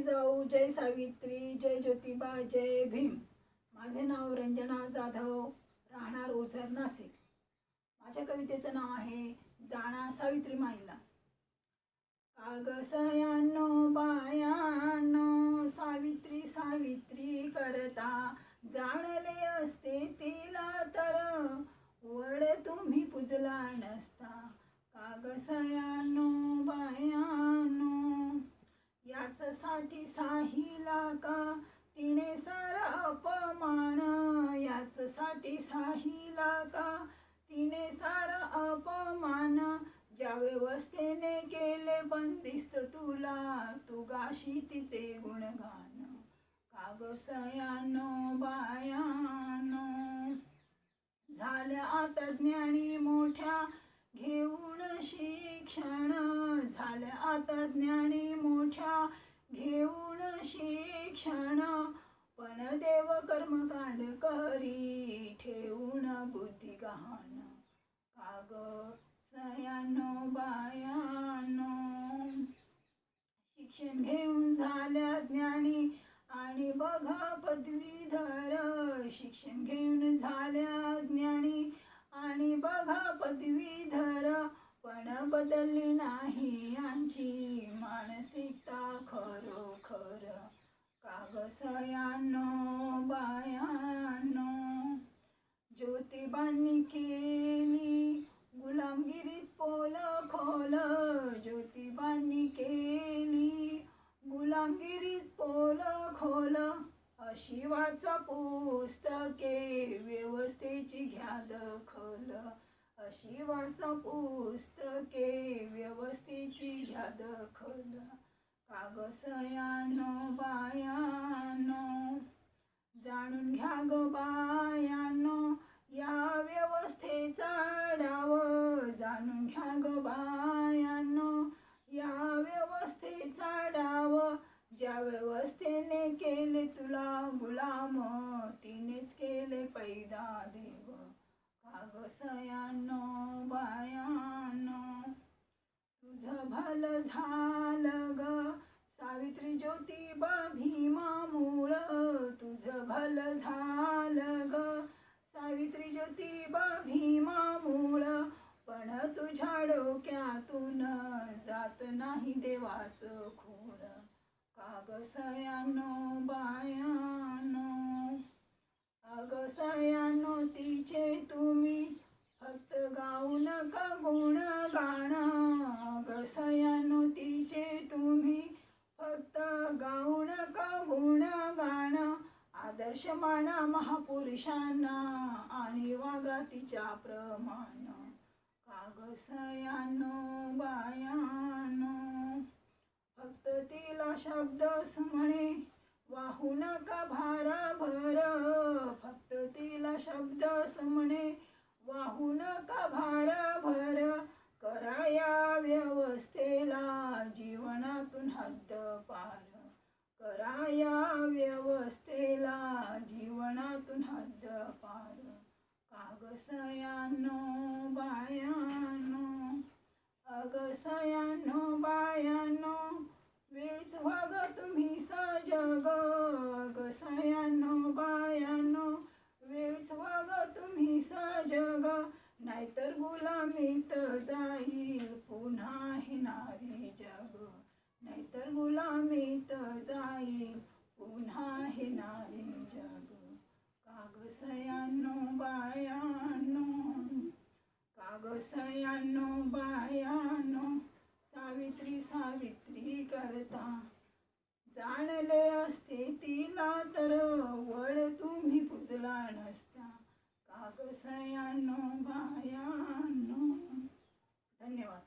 जिजाऊ जय सावित्री जय ज्योतिबा जय भीम. माझे नाव रंजना जाधव राहणार ओझर नाशिक. माझ्या कवितेचं नाव आहे जाणा सावित्री माईला. कागसयानो बायानो सावित्री सावित्री करता. जाणले असते तिला तर वड तुम्ही पुजला नसता. कागसयानो बाया साठी साहिला का? तिने सारा अपमान याच साठी साहिला का? तिने सारा अपमान ज्या व्यवस्थेने केले बंदिस्त तुला तू गाशी तिचे गुणगान. कागसयानो बायानो? झाल्या आता ज्ञानी मोठ्या घेऊन शिक्षण झाल्या आता ज्ञान कर्मकांड करी ठेवून बुद्धी गहाण. काग सयानो बायानो. शिक्षण घेऊन झाल्या ज्ञानी आणि बघा पदवीधर. शिक्षण घेऊन झाल्या ज्ञानी आणि बघा पदवीधर. पण बदलली नाही यांची मानसिकता खरोखर. कागसयानो बायानो ज्योतिबांनी केली गुलामगिरीत पोल खोल ज्योतिबांनी केली गुलामगिरीत पोल खोल अशी वाचा पुस्तके व्यवस्थेची घ्या दखल. अशी वाचा पुस्तके व्यवस्थेची घ्या दखल. कागसयानो बायानो जाणून घ्या ग बायानो या व्यवस्थेचा डाव जाणून घ्या ग बायानो या व्यवस्थेचा डाव ज्या व्यवस्थेने केले तुला गुलाम तिनेच केले पैदा देव. कागसयानो बायानो तुझं भलं झालं ग भल झालं ग. सावित्री ज्योतिबा भीमा मूळ पण तुझ्या डोक्यातून जात नाही देवाचं खूळ कागसयानो बायानो. अगसयानो तिचे तुम्ही फक्त गाऊ नका गुण गाणं अगसयानो तिचे तुम्ही फक्त गाऊ नका गुण गाणं दर्शमाना महापुरुषांना आणि वागा तिच्या प्रमाण. कागसयानो बायानो फक्त तिला शब्द म्हणे वाहू नका भाराभर. फक्त तिला शब्द म्हणे वाहू नका भाराभर. करा या व्यवस्थेला जीवनातून हद्द पार. करा या व्यवस्थेला जीवनातून हद्द पार. कागसयानो बायानो अगसयानो बायानो वेळच वाग तुम्ही सजग अगसयानो बायानो वेळच वाग तुम्ही सजग नाहीतर गुलामीत जाईल पुन्हा हे नारी जग. नाहीतर गुलामीत जाईल पुन्हा हे नारी जग. कागसयानो बायानो. कागसयानो बायानो. सावित्री सावित्री करता. जाणले असते तिला तर वळ तुम्ही पुजला नसता. कागसयानो बायानो. धन्यवाद.